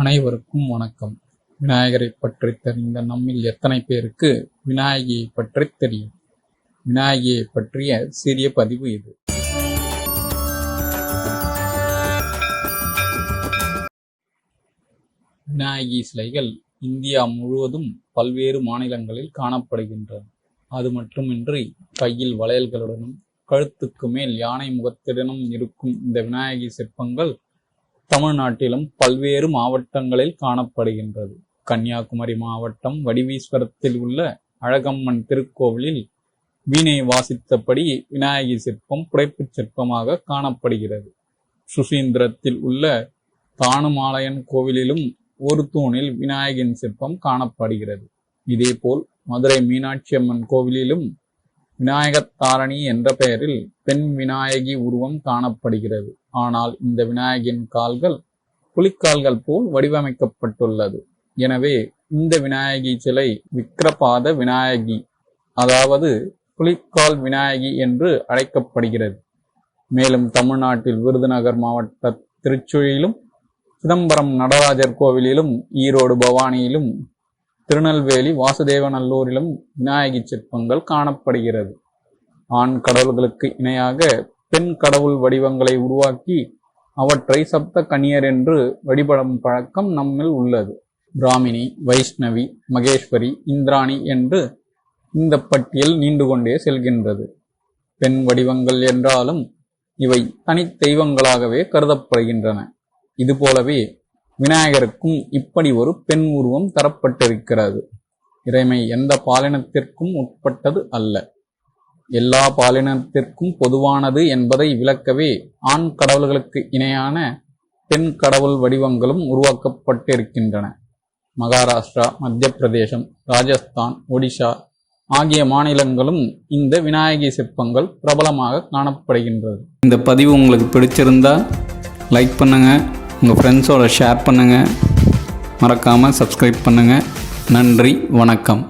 அனைவருக்கும் வணக்கம். விநாயகரை பற்றி தெரிந்த நம்மில் எத்தனை பேருக்கு விநாயகியை பற்றி தெரியும்? விநாயகியை பற்றிய சிறிய பதிவு இது. விநாயகி சிலைகள் இந்தியா முழுவதும் பல்வேறு மாநிலங்களில் காணப்படுகின்றன. அது மட்டுமின்றி கையில் வளையல்களுடனும் கழுத்துக்கு மேல் யானை முகத்துடனும் இருக்கும் இந்த விநாயகி சிற்பங்கள் தமிழ்நாட்டிலும் பல்வேறு மாவட்டங்களில் காணப்படுகின்றது. கன்னியாகுமரி மாவட்டம் வடிவீஸ்வரத்தில் உள்ள அழகம்மன் திருக்கோவிலில் வீணை வாசித்தபடி விநாயகி சிற்பம் புடைப்புச் சிற்பமாக காணப்படுகிறது. சுசீந்திரத்தில் உள்ள தானுமாலயன் கோவிலிலும் ஒரு தூணில் விநாயகரின் சிற்பம் காணப்படுகிறது. இதேபோல் மதுரை மீனாட்சி அம்மன் கோவிலிலும் விநாயகத்தாரணி என்ற பெயரில் பெண் விநாயகி உருவம் காணப்படுகிறது. ஆனால் இந்த விநாயகின் கால்கள் புலிக்கால்கள் போல் வடிவமைக்கப்பட்டுள்ளது. எனவே இந்த விநாயகி சிலை விக்ரபாத விநாயகி அதாவது புலிக்கால் விநாயகி என்று அழைக்கப்படுகிறது. மேலும் தமிழ்நாட்டில் விருதுநகர் மாவட்ட திருச்சுழியிலும் சிதம்பரம் நடராஜர் கோவிலிலும் ஈரோடு பவானியிலும் திருநெல்வேலி வாசுதேவநல்லூரிலும் விநாயகி சிற்பங்கள் காணப்படுகிறது. ஆண் கடவுள்களுக்கு இணையாக பெண் கடவுள் வடிவங்களை உருவாக்கி அவற்றை சப்த கன்னியர் என்று வழிபடும் பழக்கம் நம்மில் உள்ளது. பிராமினி வைஷ்ணவி மகேஸ்வரி இந்திராணி என்று இந்த பட்டியல் நீண்டு கொண்டே செல்கின்றது. பெண் வடிவங்கள் என்றாலும் இவை தனி தெய்வங்களாகவே கருதப்படுகின்றன. இதுபோலவே விநாயகருக்கும் இப்படி ஒரு பெண் உருவம் தரப்பட்டிருக்கிறது. இறைமை எந்த பாலினத்திற்கும் உட்பட்டது அல்ல. எல்லா பாலினத்திற்கும் பொதுவானது என்பதை விளக்கவே ஆண் கடவுள்களுக்கு இணையான பெண் கடவுள் வடிவங்களும் உருவாக்கப்பட்டிருக்கின்றன. மகாராஷ்டிரா மத்திய பிரதேசம் ராஜஸ்தான் ஒடிஷா ஆகிய மாநிலங்களும் இந்த விநாயகி சிற்பங்கள் பிரபலமாக காணப்படுகின்றது. இந்த பதிவு உங்களுக்கு பிடிச்சிருந்தா லைக் பண்ணுங்கள் உங்கள் ஃப்ரெண்ட்ஸோட ஷேர் பண்ணுங்கள் மறக்காமல் சப்ஸ்கிரைப் பண்ணுங்கள் நன்றி வணக்கம்.